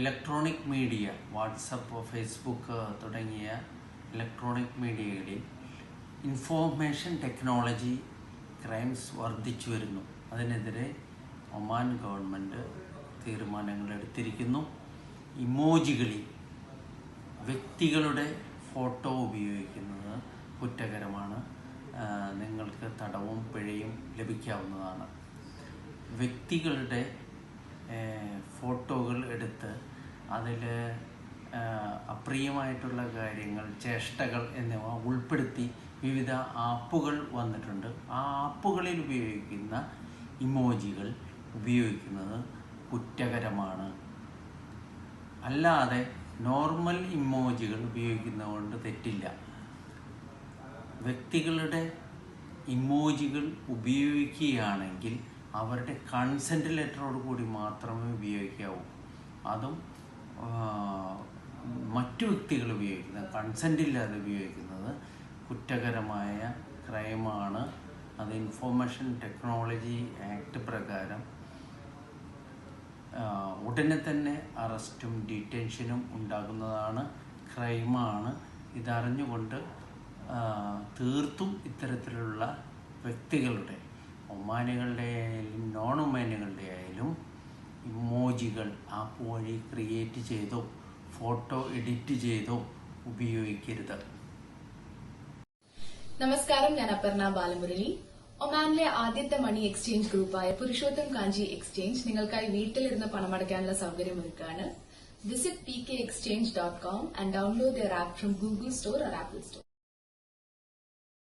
Electronic media WhatsApp Facebook തുടങ്ങിയ electronic മീഡിയകളിൽ information technology crimes വർദ്ധിച്ചു വരുന്നു. അതിനെതിരെ ഒമാൻ ഗവൺമെന്റ് തീരുമാനങ്ങൾ എടുത്തിരിക്കുന്നു. ഇമോജികളിൽ വ്യക്തികളുടെ ഫോട്ടോ ഉപയോഗിക്കുന്നത് കുറ്റകരമാണ്. നിങ്ങൾക്ക് തടവും പിഴയും ലഭിക്കാവുന്നതാണ്. വ്യക്തികളുടെ ഫോട്ടോകൾ എടുത്ത് അതിൽ അപ്രിയമായിട്ടുള്ള കാര്യങ്ങൾ ചേഷ്ടകൾ എന്നിവ ഉൾപ്പെടുത്തി വിവിധ ആപ്പുകൾ വന്നിട്ടുണ്ട്. ആ ആപ്പുകളിൽ ഉപയോഗിക്കുന്ന ഇമോജികൾ ഉപയോഗിക്കുന്നത് കുറ്റകരമാണ്. അല്ലാതെ നോർമൽ ഇമോജികൾ ഉപയോഗിക്കുന്നതുകൊണ്ട് തെറ്റില്ല. വ്യക്തികളുടെ ഇമോജികൾ ഉപയോഗിക്കുകയാണെങ്കിൽ അവരുടെ കൺസെന്റ് ലെറ്ററോട് കൂടി മാത്രമേ ഉപയോഗിക്കാവൂ. അതും മറ്റു വ്യക്തികൾ ഉപയോഗിക്കുന്നത് കൺസെന്റ് ഇല്ലാതെ ഉപയോഗിക്കുന്നത് കുറ്റകരമായ ക്രൈമാണ്. അത് ഇൻഫോർമേഷൻ ടെക്നോളജി ആക്ട് പ്രകാരം ഉടനെ തന്നെ അറസ്റ്റും ഡിറ്റൻഷനും ഉണ്ടാകുന്നതാണ് ക്രൈമാണ്. ഇതറിഞ്ഞുകൊണ്ട് തീർത്തും ഇത്തരത്തിലുള്ള വ്യക്തികളുടെ ഒമാനുകളുടെ ആയാലും നോൺ ഒമാനുകളുടെ ആയാലും ഇമോജികൾ ആപ്പ് വഴി ക്രിയേറ്റ് ചെയ്തോ ഫോട്ടോ എഡിറ്റ് ചെയ്തോ ഉപയോഗിക്കരുത്. നമസ്കാരം ഞാൻ അപർണ ബാലമുരളി. ഒമാനിലെ ആദ്യത്തെ മണി എക്സ്ചേഞ്ച് ഗ്രൂപ്പായ പുരുഷോത്തം കാഞ്ചി എക്സ്ചേഞ്ച് നിങ്ങൾക്കായി വീട്ടിലിരുന്ന് പണമടയ്ക്കാനുള്ള സൗകര്യം ഒരുക്കാണ് visit P K exchange dot com and download the app from Google store Apple store